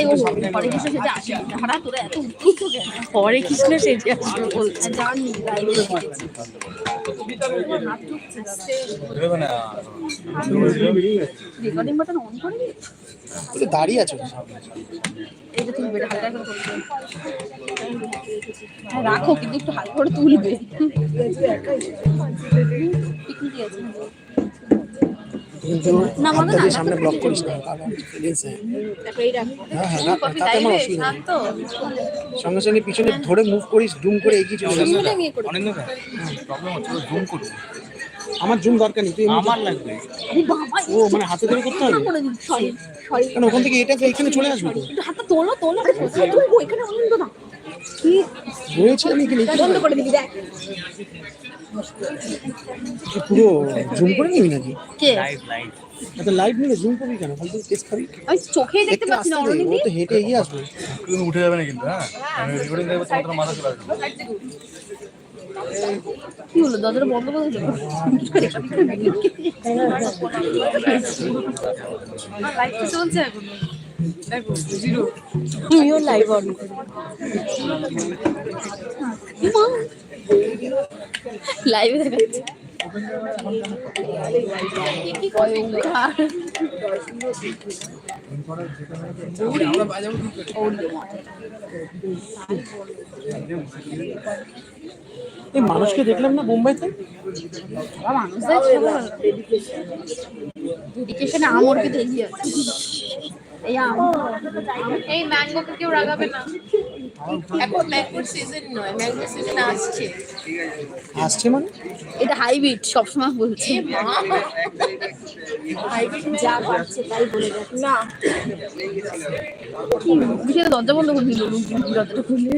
এই ও হরে কৃষ্ণ সেজে আসে হারা তোরা এত উত্তেজিত কেন? হরে কৃষ্ণ সেজে আসবে বলছে। জানি রেকর্ডিং বাটন অন করে দাঁড়িয়ে আছো এইটা তুলবে এটা হালকা করে তুলবে। হ্যাঁ রাখো কিন্তু একটু হালকা করে তুলবে। পিকনিকে আছে মানে সামনে ব্লক করিস না হয়। হ্যাঁ হ্যাঁ রাখ তাতে আমার অসুবিধা নেই। সঙ্গে সঙ্গে পিছনে ধরে মুভ করিস জুম করে এগিয়ে চলে যাস আমার জুম দরকার নেই তুই আমার লাগবে। ও মানে হাতে ধরে করতে হবে? কারণ ওখান থেকে এটা এখানে চলে আসবে তো? হাতটা তোলো তোলো এখানে অনন্ত না। কি? রয়েছে আমি এখানে বন্ধ করে দিবি দেখ। পুরো জুম করে নিবি নাকি? কে? লাইভ লাইভ নিলে জুম করবি কেন? ফালতু টেস্ট খাবি। আমি চোখেই দেখতে পাচ্ছি না আসতে ও তো হেঁটে এগিয়ে আসবে। তুমি উঠে যাবে না কিন্তু হ্যাঁ? রেকর্ডিং দেখব তোমার মাথা চলে আসবে। কি হলো? দরজাটা বন্ধ করে দিলো? লাইটটা চলছে এখনও। দেখো জিরো তুমিও লাইভ অন লাইভে দেখাচ্ছে। এই মানুষকে দেখলাম না মানুষদের ডেডিকেশনে আমর কিন্তু এই আম এই ম্যাঙ্গোকে কেউ রাগাবে না। এখন ম্যাঙ্গোর সিজন নয় ম্যাঙ্গো সিজন আসছে। আসছে মানে? এটা হাইব্রিড সবসময় বলছে। যা পাচ্ছে তাই বলে যাচ্ছে না। কি বিশেষ দরজা বন্ধ করে দিল দরজাটা খুলে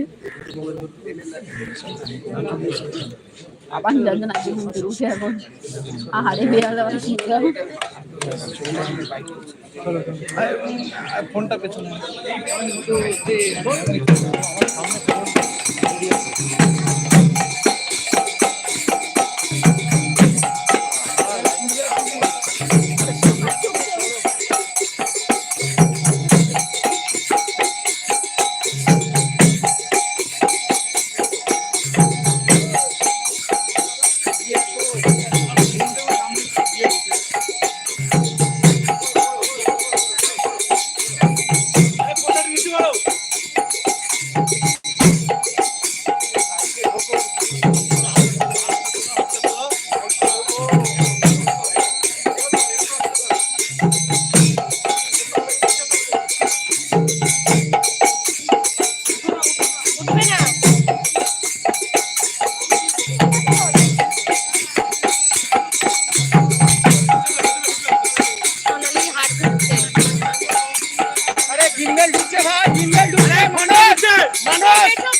আবার জানতো না কি ঘুমতে উঠে এখন আহারে বেয়ালে আবার কি গেল ফোনটা পেছনে। Congress!